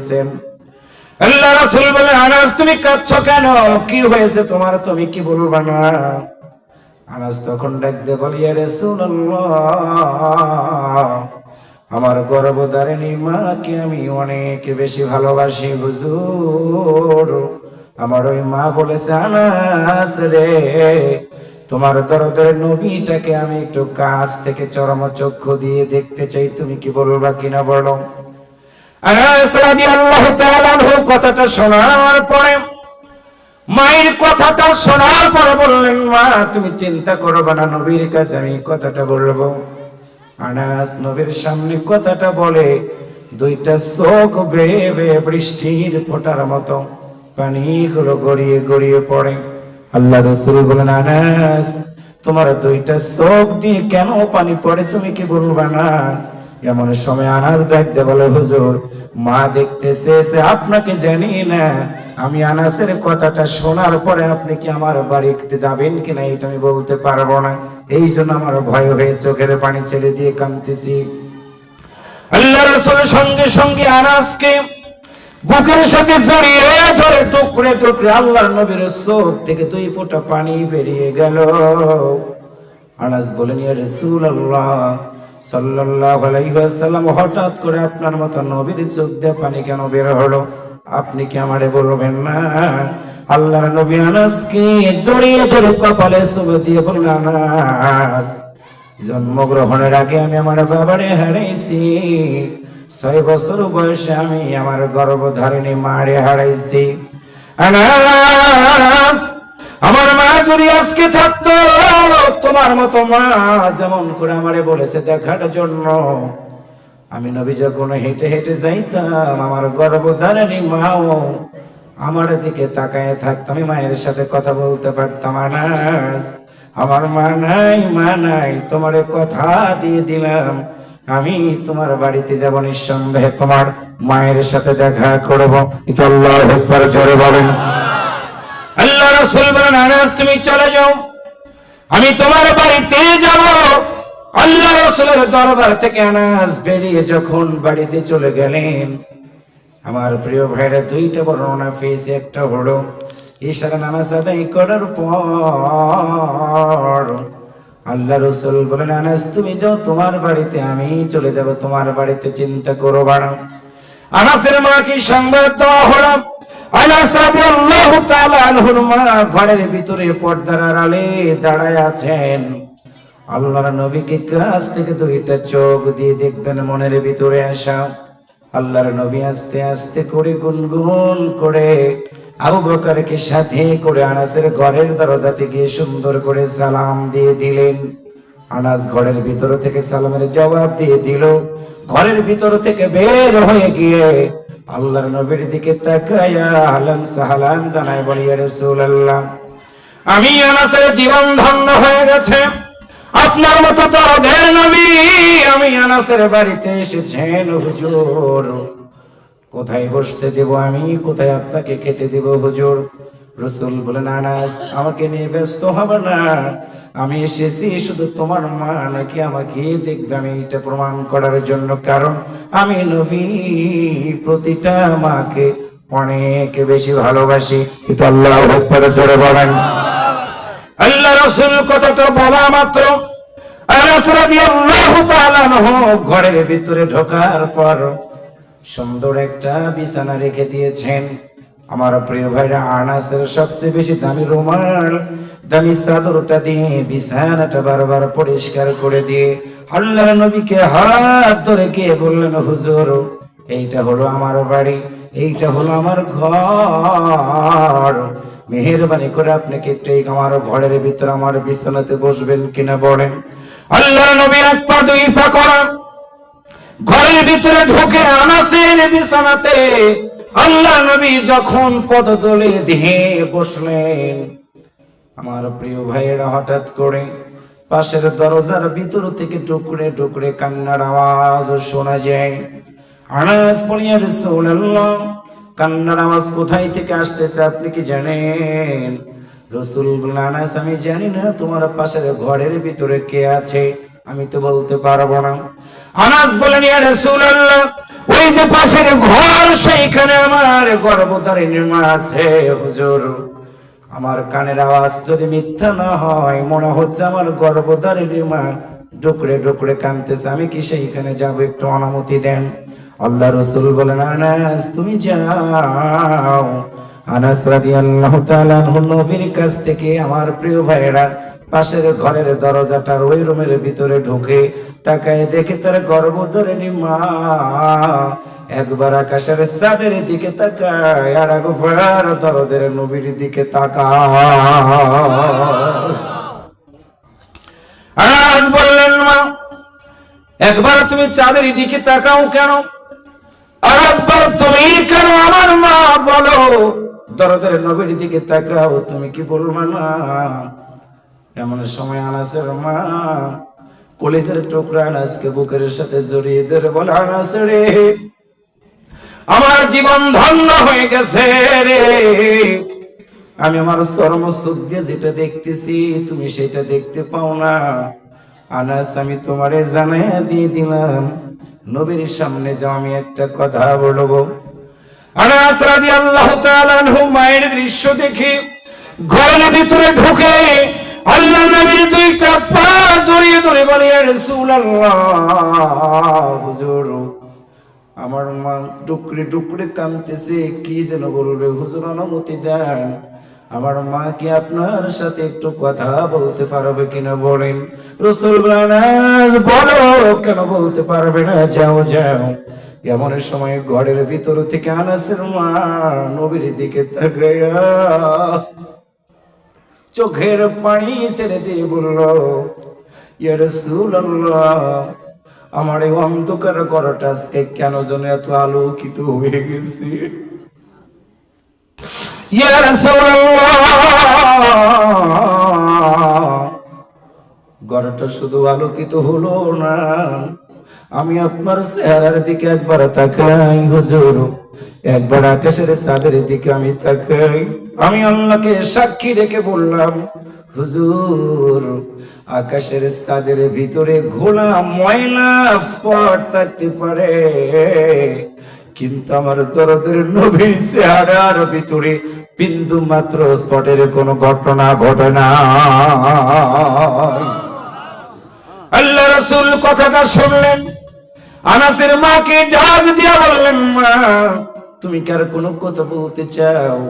দিয়েছেন আল্লাহ রাসূল বলেন আনাস, তুমি কাঁদছো কেন? কি হয়েছে তোমার? তুমি কি বলবা না? আনাস তখন ডাক দিয়ে বলি, "ইয়া রাসূলুল্লাহ, আমার গর্ভধারিণী মাকে আমি অনেক বেশি ভালোবাসি, হুজুর। আমার ওই মা বলেছে, আনাস রে, তোমার দরদের নবীটাকে আমি একটু কাছ থেকে চরম চক্ষু দিয়ে দেখতে চাই, তুমি কি বলবা কিনা বলো আনাস রাদিয়াল্লাহু তাআলা আনহু কথাটা শোনার পরে, মায়ের কথাটা শোনার পরে বললেন, মা, তুমি চিন্তা করবে না, নবীর কাছে আমি কথাটা বলব। আনাস নবীর সামনে কথাটা বলে, দুইটা চোখ বেয়ে বেয়ে বৃষ্টির ফোটার মতো পানিগুলো গড়িয়ে গড়িয়ে পড়ে। আল্লাহ রসুল বলেন আনাস, তোমার দুইটা চোখ দিয়ে কেন পানি পড়ে তুমি কি বলবা না? এমন সময় আনাস দেখতে বলে, হুজুর, মা দেখতেছে সে আপনাকে জানি না। আমি আনাসের কথাটা শোনার পরে আপনি কি আমার বাড়িতে যাবেন কিনা এটা আমি বলতে পারব না। এই জন্য আমার ভয় হয়ে চোখের পানি ছেড়ে দিয়ে কাঁদতেছি। আল্লাহ রসুল সঙ্গে সঙ্গে আনাসকে বুকের সাথে জড়িয়ে ধরে টুকরে টুকরে আল্লাহ নবীর চোখ থেকে দুই ফোঁটা পানি বেরিয়ে গেল। আনাস বলেন, ইয়া রাসূলুল্লাহ আলাইহি হঠাৎ করে আপনার মতো নবীর দিয়ে পানি কেন বের হলো? আপনি কি আমারে বলবেন না? আল্লাহর নবী আনাসকে জড়িয়ে ধরে কপালে চুমু দিয়ে বললেন জন্মগ্রহণের আগে আমি আমার বাবারে হারাইছি। ছয় বছর বয়সে আমি আমার গর্ভধারিণী মারে হারাইছি। আনাস আমার মা যদি আজকে থাকতো, তোমার মতো মা যেমন করে আমারে বলেছে দেখার জন্য। আমি নবী যখন হেঁটে হেঁটে যাইতাম, আমার গর্ভধারিণী মাও আমার দিকে তাকায় থাকতাম আমি মায়ের সাথে কথা বলতে পারতাম। আনাস, আমার মা নাই মা নাই, তোমার কথা দিয়ে দিলাম। আমি তোমার বাড়িতে যাব নিঃসন্দেহে, তোমার মায়ের সাথে দেখা করব। আল্লাহ জোরে বলেন। রাসূল বলেন আনাস তুমি চলে যাও। আমি তোমার বাড়িতে যাব। আল্লাহ রাসূলের দরবার থেকে আনাস বেরিয়ে যখন বাড়িতে চলে গেলেন, আমার প্রিয় ভাইরা, দুইটা বর্ণনা পেয়েছে। একটা হলো ইশারা নামাজ আদায় করার পর আল্লাহ রসুল বলেন আনাস তুমি যাও, তোমার বাড়িতে আমি চলে যাব, তোমার বাড়িতে চিন্তা করো বাড়া। আনাসের মা কি সংবাদ দেওয়া হলো ঘরের ভিতরে পর্দার আড়ালে দাঁড়ায় আছেন। নবীকে কাছ থেকে দুইটা চোখ দিয়ে দেখবেন, মনের ভিতরে আসা। আল্লাহর নবী আস্তে আস্তে করে গুনগুন করে আবু বকরকে সাথে করে আনাসের ঘরের দরজাতে গিয়ে সুন্দর করে সালাম দিয়ে দিলেন। আনাস ঘরের ভিতর থেকে সালামের জবাব দিয়ে দিল। ঘরের ভিতর থেকে বের হয়ে গিয়ে আল্লাহর নবীর দিকে তাকায়া আহলান সাহালান জানায় বলি রাসূলুল্লাহ, আমি আনাসের জীবন ধন্য হয়ে গেছে। আপনার মতো দরদের নবী। আমি আনাসের বাড়িতে এসেছেন, হুজুর। কোথায় বসতে দেব আমি? কোথায় আপনাকে খেতে দেব, হুজুর? রসুল বলেন আনাস আমাকে নিয়ে ব্যস্ত হবে না। আমি এসেছি শুধু তোমার মা, নাকি আমাকে দেখবে? আমি এটা প্রমাণ করার জন্য। কারণ আমি নবী, প্রতিটা মাকে অনেক বেশি ভালোবাসি। এটা আল্লাহ একবার জোরে বলেন। আল্লাহ রসুল কথাটা বলা মাত্র। ঘরের ভিতরে ঢোকার পর সুন্দর একটা বিছানা রেখে দিয়েছেন। আমার প্রিয় ভাইরা, আনাসের সবচেয়ে বেশি দামি রুমাল, দামি চাদরটা দিয়ে বিছানাটা বারবার পরিষ্কার করে দিয়ে আল্লাহর নবীকে হাত ধরে কে বললেন, হুজুর, এইটা হলো আমার বাড়ি, এইটা হলো আমার ঘর। মেহেরবানি করে আপনাকে একটু এই আমার ঘরের ভিতর আমার বিছানাতে বসবেন কিনা বলেন? আল্লাহ নবী এক পা, দুই পা করা, ঘরের ভিতরে ঢুকে আনাসের বিছানাতে আল্লাহ নবী যখন পদতলে দিয়ে বসলেন, আমার প্রিয় ভাইয়েরা, হঠাৎ করে পাশের দরজার ভিতর থেকে টুকরে টুকরে কান্নার আওয়াজ শোনা যায়। আনাস বলিয়া রাসূলুল্লাহ, কান্নার আওয়াজ কোথায় থেকে আসতেছে আপনি কি জানেন? রসুল আনাস, আমি জানি না তোমার পাশের ঘরের ভিতরে কে আছে, আমি তো বলতে পারব না। আনাস বলেন ইয়া রাসূলুল্লাহ যে পাশের ঘর, সেইখানে আমার গর্ভধারিণী মা আছে, হুজুর। আমার কানের আওয়াজ যদি মিথ্যা না হয়, মনে হচ্ছে আমার গর্ভধারিণী মা ডুকরে ডুকরে কানতেছে আমি কি সেইখানে যাব, একটু অনুমতি দেন? আল্লাহ রসুল বলেন, আনাস, তুমি যাও। আনাস রাদিয়াল্লাহু তাআলা নবীর কাছ থেকে আমার প্রিয় ভাইয়েরা পাশের ঘরের দরজাটার ওই রুমের ভিতরে ঢুকে তাকায় দেখে তার গর্ব ধরে মা। একবার আকাশের চাঁদের দিকে তাকায় আর দরদের নবীর দিকে তাকায়। আজ বললেন মা, একবার তুমি চাঁদের দিকে তাকাও কেন? আর একবার তুমি কেন আমার মা বলো? দরদের নবীর দিকে তাকাও, তুমি কি বলবে না এমন সময় আনাসের মা কলেজের টুকরা আনাসকে বুকের সাথে জড়িয়ে ধরে বলে, আনাস রে, আমার জীবন ধন্য হয়ে গেছে রে। আমি আমার চরম চোখ দিয়ে যেটা দেখতেছি, তুমি সেটা দেখতে পাও না। আনাস, আমি তোমারে জানাইয়া দিয়ে দিলাম। নবীর সামনে যাও, আমি একটা কথা বলব। আনাস রাদিয়াল্লাহু তাআলা মায়ের দৃশ্য দেখে ঘরের ভিতরে ঢুকে আল্লাহ নবীর দুইটা পা জড়িয়ে ধরে বলে রাসূলুল্লাহ, হুজুর, আমার মা টুকরে টুকরে কাঁদতেছে কি যেন বলবে? হুজুর, অনুমতি দেন। আমার মা কি আপনার সাথে একটু কথা বলতে পারবে কিনা বলেন? রসুল বলো, কেন বলতে পারবে না? যাও যাও। এমন সময় ঘরের ভিতর থেকে আনাসের মা নবীর দিকে তাকাইয়া চোখের পানি ছেড়ে দিয়ে বলল আমার এই অন্ধকার ঘরটা আজকে কেন যেন এত আলোকিত হয়ে গেছে? ঘরটা শুধু আলোকিত হলো না, আমি আপনার চেহারার দিকে একবার তাকাই, হুজুর। একবার আকাশের চাঁদের দিকে আমি তাকাই। আমি আল্লাহকে সাক্ষী রেখে বললাম, হুজুর, আকাশের চাঁদের ভিতরে ঘোলা ময়লা স্পট থাকতে পারে, কিন্তু আমার দরদের নবীর চেহারার ভিতরে বিন্দু মাত্র স্পটের কোনো ঘটনা ঘটে না। আল্লাহ রসুল কথাটা শুনলেন। আনাসের মাকে ডাক দিয়া বললেন, মা, তুমি কার কোনো কথা বলতে চাও?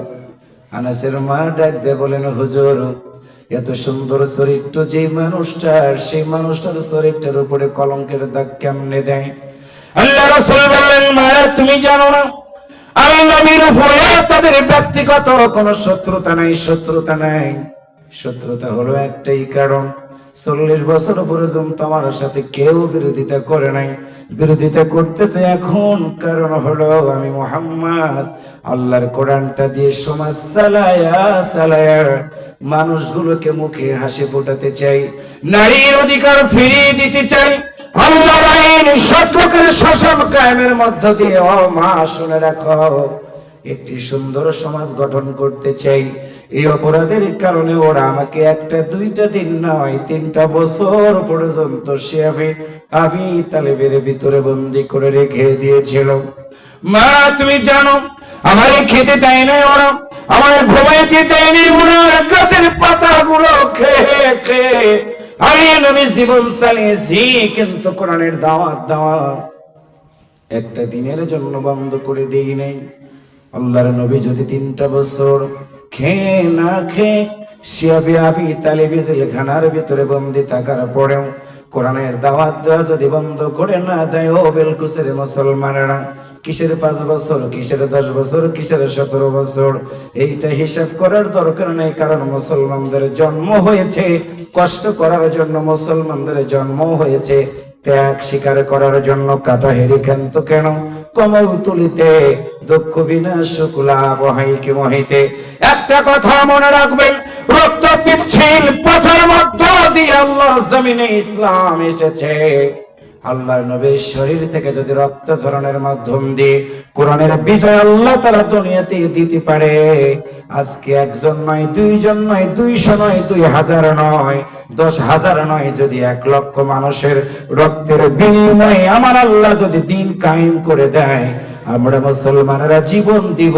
আনাসের মা ডাক দে বলেন, হুজুর, এত সুন্দর চরিত্র যে মানুষটার, সেই মানুষটার চরিত্রের উপরে কলঙ্কের দাগ কেমনে দেয়? আল্লাহ রাসূল বললেন মা তুমি জানো না? আমি নবীর উপরে তাদের ব্যক্তিগত কোনো শত্রুতা নাই শত্রুতা নাই। শত্রুতা হলো একটাই কারণ। চল্লিশ বছর পর্যন্ত আমার সাথে কেউ বিরোধিতা করে নাই। বিরোধিতা করতেছে এখন, কারণ হলো আমি মোহাম্মদ। আল্লাহর কোরআনটা দিয়ে সমাজ চালায়া চালায়া মানুষগুলোকে মুখে হাসি ফোটাতে চাই, নারীর অধিকার ফিরিয়ে দিতে চাই। আল্লাহর আইন শত্রুকের শাসন কায়েমের মধ্য দিয়ে, ও মা, শুনে রাখো। একটি সুন্দর সমাজ গঠন করতে চাই। এই অপরাধের কারণে ওরা আমাকে একটা, দুইটা দিন নয়, তিনটা বছর পর্যন্ত সে আমি তালেবের ভিতরে বন্দি করে রেখে দিয়েছিল। মা, তুমি জানো, আমার খেতে দেয় না ওরা। আমার ঘুমাইতে দেয়নি ওনার গাছের পাতাগুলো খেয়ে খেয়ে আমি নবী জীবন চালিয়েছি, কিন্তু কোরআনের দাওয়াত দেওয়া একটা দিনের জন্য বন্ধ করে দিই নাই। আল্লাহর নবী যদি তিনটা বছর খেয়ে না খেয়ে শিয়াবি আবি তালিবি জেলখানার ভিতরে বন্দি থাকার পরেও কোরআনের দাওয়াত দেওয়া যদি বন্ধ করে না দেয়, ও বেলকুসের মুসলমানেরা, কিসের পাঁচ বছর, কিসের দশ বছর, কিসের সতেরো বছর? এইটা হিসাব করার দরকার নেই, কারণ মুসলমানদের জন্ম হয়েছে, কষ্ট করার জন্য মুসলমানদের জন্ম হয়েছে। ত্যাগ স্বীকার করার জন্য কাটা হেরি ক্ষান্ত কেন? কমল তুলিতে, দুঃখ বিনাশ কুলাবহাইকে মহিতে? একটা কথা মনে রাখবেন, রক্ত পিচ্ছিল পথের মধ্য দিয়ে আল্লাহ জমিনে ইসলাম এসেছে। আল্লাহর নবীর শরীর থেকে যদি রক্ত ঝরণের মাধ্যম দিয়ে কোরআনের বিজয় আল্লাহ তারা দুনিয়াতে দিতে পারে, আজকে একজন নয়, দুইজন নয়, দুইশো নয়, দুই হাজার নয়, দশ হাজার নয় যদি এক লক্ষ মানুষের রক্তের বিনিময়ে আমার আল্লাহ যদি দিন কায়েম করে দেয় আমরা মুসলমানেরা জীবন দিব।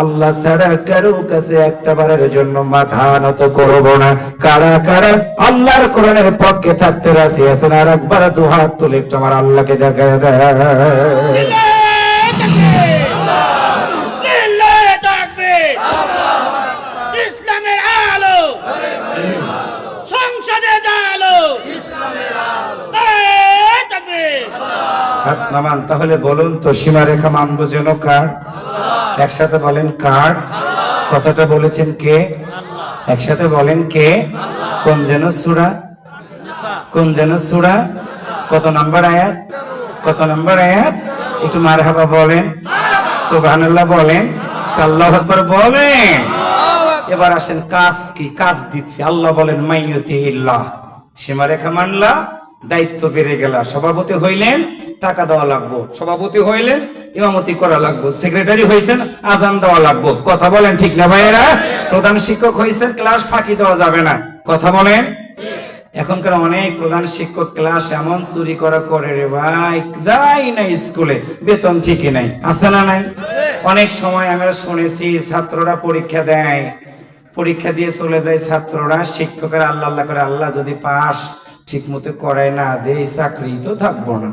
আল্লাহ ছাড়া কারও কাছে একটা বারের জন্য মাথা নত করব না। কারা কারা আল্লাহর কোরআনের পক্ষে থাকতে রাজি আছেন, আর একবার দু হাত তুলে একটু আমার আল্লাহকে দেখা দেয়। হাত নামান তাহলে বলুন তো, সীমারেখা মানবো যেন কার? একসাথে বলেন কার? কথাটা বলেছেন কে? একসাথে বলেন কে? কোন যেন সুরা? কোন যেন সুরা? কত নাম্বার আয়াত? কত নাম্বার আয়াত? একটু মার হাবা বলেন। সুবহানাল্লাহ বলেন। আল্লাহ আকবার বলেন। এবার আসেন কাজ কি? কাজ দিচ্ছি। আল্লাহ বলেন মাইয়ুতি ইল্লাহ সীমারেখা মানলা? দায়িত্ব বেড়ে গেল। সভাপতি হইলেন, টাকা দেওয়া লাগবো। সভাপতি হইলেন, ইমামতি করা লাগবো। সেক্রেটারি হয়েছেন আজান দেওয়া লাগবো। কথা বলেন ঠিক না ভাইয়েরা? প্রধান শিক্ষক হয়েছেন ক্লাস ফাঁকি দেওয়া যাবে না। কথা বলেন। এখনকার অনেক প্রধান শিক্ষক ক্লাস এমন চুরি করা করে রে ভাই, যাই না স্কুলে, বেতন ঠিকই নাই। আছে না নাই? অনেক সময় আমরা শুনেছি, ছাত্ররা পরীক্ষা দেয়। পরীক্ষা দিয়ে চলে যায় ছাত্ররা, শিক্ষকের আল্লাহ আল্লাহ করে আল্লাহ যদি পাস ঠিক মতো করায় না দেয় চাকরি তো থাকব না।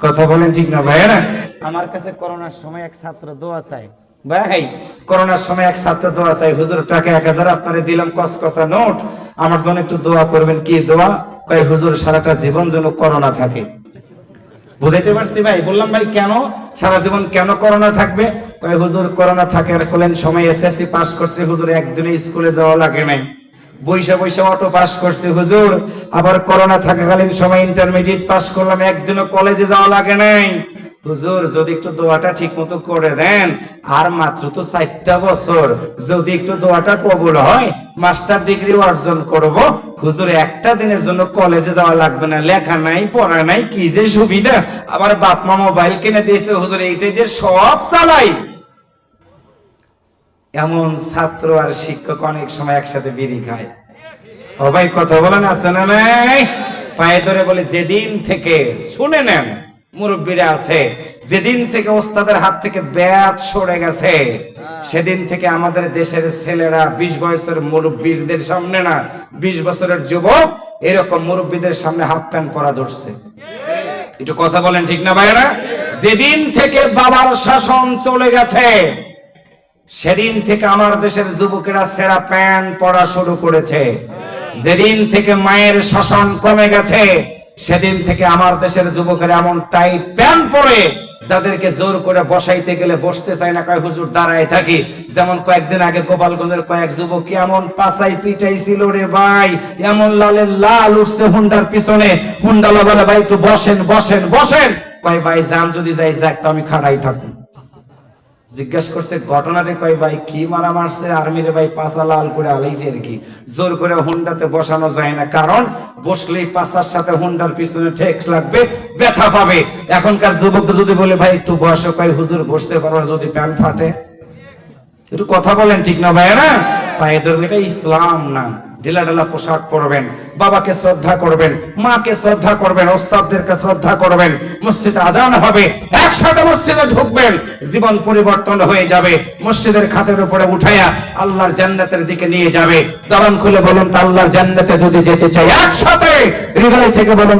কথা বলেন ঠিক না ভাইয়া না আমার কাছে করোনার সময় এক ছাত্র দোয়া চাই ভাই করোনার সময় এক ছাত্র দোয়া চাই হুজুর টাকা এক হাজার আপনারে দিলাম কসকসা নোট। আমার জন্য একটু দোয়া করবেন কি দোয়া? কয় হুজুর সারাটা জীবন যেন করোনা থাকে। বুঝাইতে পারছি ভাই? বললাম ভাই কেন? সারা জীবন কেন করোনা থাকবে? কয় হুজুর করোনা থাকে আর কলেন সময় এসএসসি পাস করছে হুজুর একদিনে স্কুলে যাওয়া লাগে নাই। বৈশা বৈশা অটো পাস করছে, হুজুর। আবার করোনা থাকাকালীন সময় ইন্টারমিডিয়েট পাস করলাম, একদিনও কলেজে যাওয়া লাগে নাই। হুজুর, যদি একটু দোয়াটা ঠিক মতো করে দেন, আর মাত্র তো চারটা বছর। যদি একটু দোয়াটা কবুল হয় মাস্টার ডিগ্রি অর্জন করব। হুজুর, একটা দিনের জন্য কলেজে যাওয়া লাগবে না। লেখা নাই, পড়া নাই, কি যে সুবিধা। আবার বাপ মা মোবাইল কিনে দিয়েছে, হুজুর, এইটাই দিয়ে সব চালাই। এমন ছাত্র আর শিক্ষক অনেক সময় একসাথে বিড়ি খায়। ও ভাই, কথা বলেন, আছে না নাই? পায়ে ধরে বলে, যেদিন থেকে শুনে নেন, মুরব্বীরা আছে, যেদিন থেকে ওস্তাদের হাত থেকে ব্যাত সরে গেছে, সেদিন থেকে আমাদের দেশের ছেলেরা বিশ বছরের মুরব্বীদের সামনে না, বিশ বছরের যুবক এরকম মুরব্বীদের সামনে হাফ প্যান্ট পরা ধরছে। একটু কথা বলেন, ঠিক না ভাইরা যেদিন থেকে বাবার শাসন চলে গেছে সেদিন থেকে আমার দেশের যুবকেরা সেরা প্যান্ট পরা শুরু করেছে। যেদিন থেকে মায়ের শাসন কমে গেছে, সেদিন থেকে আমার দেশের যুবকেরা এমন টাইট প্যান্ট পরে, যাদেরকে জোর করে বসাইতে গেলে বসতে চায় না, কয়, হুজুর, দাঁড়ায় থাকি। যেমন কয়েকদিন আগে গোপালগঞ্জের কয়েক যুবক এমন পাশাই পিটাই ছিল রে ভাই, এমন লালের লাল উঠছে হুন্ডার পিছনে। হুন্ডা বলে ভাই, একটু বসেন বসেন বসেন। কয়, ভাই, যান, যদি যাই, যাক, তো আমি খাড়াই থাকুন। জিজ্ঞেস করছে, ঘটনাটা কয় ভাই? কি মারা মারছে? আর্মিরে ভাই পাশা লাল করে আলাইছে আর কি। জোর করে হুন্ডাতে বসানো যায় না। কারণ বসলেই পাশার সাথে হুন্ডার পিছনে ঠেক লাগবে, ব্যথা পাবে। এখনকার যুবক যদি বলে, ভাই, একটু বসো, কয় হুজুর, বসতে পারো যদি প্যান্ট ফাটে। একটু কথা বলেন ঠিক না ভাইয়েরা? পায়ে ধরবে, এটা ইসলাম না। ঢিলা ঢালা পোশাক পরবেন, বাবাকে শ্রদ্ধা করবেন, মাকে শ্রদ্ধা করবেন, ওস্তাদদেরকে শ্রদ্ধা করবেন, মসজিদে আজান হবে, একসাথে মসজিদে ঢুকবেন, জীবন পরিবর্তন হয়ে যাবে, মসজিদের খাটের উপরে উঠাইয়া আল্লাহর জান্নাতের দিকে নিয়ে যাবে। জবান খুলে বলুন তা আল্লাহর জান্নাতে যদি যেতে চাই, একসাথে, হৃদয় থেকে বলুন